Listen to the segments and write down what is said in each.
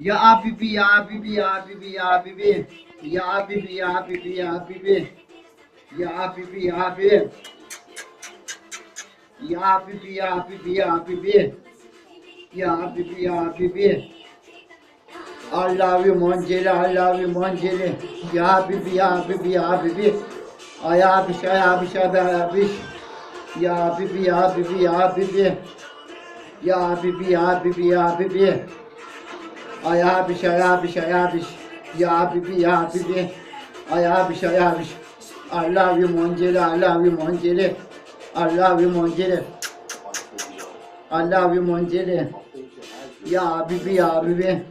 Ya Habibi ya Habibi ya Habibi ya Habibi. Ya Habibi ya Habibi ya Habibi. Ya Habibi ya Habibi. Ya Habibi ya Habibi ya Habibi. Ya Habibi ya Habibi. I love you Monceli. Ya Habibi ya Habibi ya Habibi. Ay abiş, ay abiş, ay abiş. Ya Habibi ya Habibi ya Habibi. Ya Habibi ya Habibi ya Habibi. Ay abiş, ay abiş, ay abiş. Ya Habibi ya Habibi. Ay abiş, ay abiş. I love you Monceli, I love you Monceli. I love you Monceli. I love you Monceli. Ya Habibi ya Habibi.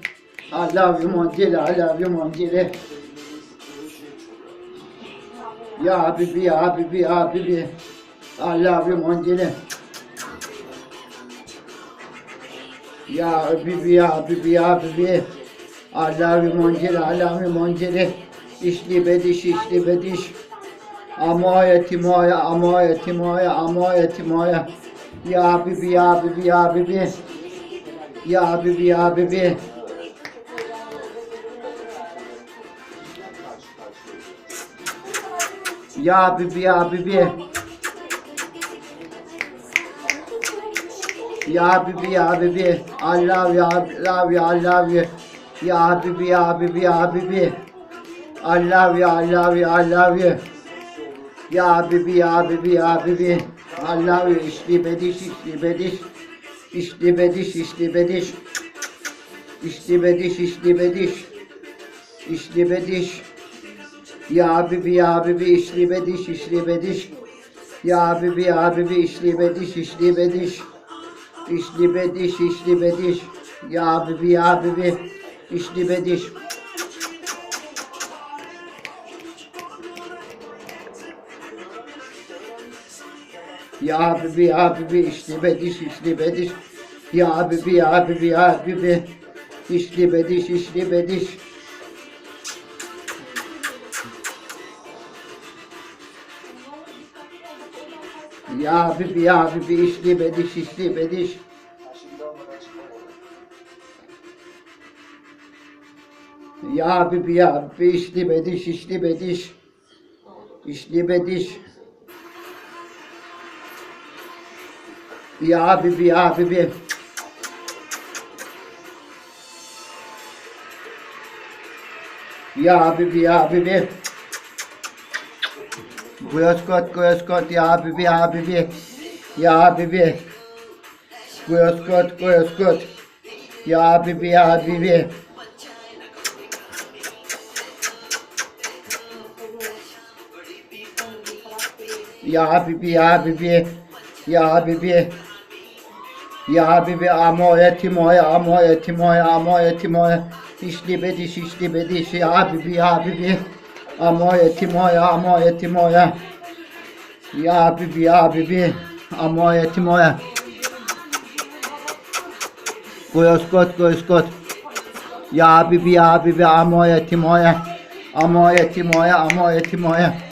I love you Monceli, I love you Monceli. Ya Habibi ya Habibi ya Habibi. I love you Monceli. Ya Habibi ya Habibi ya Habibi. I love you Monceli, you Monceli. İşli bediş, işli bediş. Amoya timoya, amoya timoya, amoya timoya. Ya Habibi ya Habibi ya Habibi. Ya Habibi ya Habibi. Ya Habibi ya Habibi. Ya Habibi ya Habibi. I love you, I love. Ya Habibi ya Habibi ya Habibi. I love you, I love you, I love. Ya Habibi ya Habibi ya Habibi. I love you. İşli bediş, işli bediş. İşli bediş, işli bediş. İşli bediş, işli bediş. İşli bediş. Ya Habibi ya Habibi işli bediş, işli bediş. Ya Habibi ya Habibi işli bediş, işli bediş. İşli bediş, işli bediş. Ya Habibi ya Habibi işli bediş. Ya Habibi ya Habibi işli bediş, işli bediş. Ya Habibi ya Habibi ya Habibi işli bediş, işli bediş. Ya Habibi ya Habibi işli bediş, işli bediş. Ya Habibi ya Habibi işli bediş, işli bediş. İşli bediş. Ya Habibi ya Habibi. Ya Habibi ya Habibi. Goyaskot goyaskot ya Habibi ya Habibi. Ya Habibi. Goyaskot goyaskot. Ya Habibi ya Habibi. Ya Habibi ya Habibi. Ya Habibi. Ya Habibi amoya timoya amoya timoya amoya timoya. İşli bediş işli bediş ya Habibi ya Habibi. Amoya timoya amoya timoya. Ya Habibi ya Habibi. Amoya timoya. Goyaskot goyaskot. Ya Habibi ya Habibi amoya timoya. Amoya timoya amoya timoya.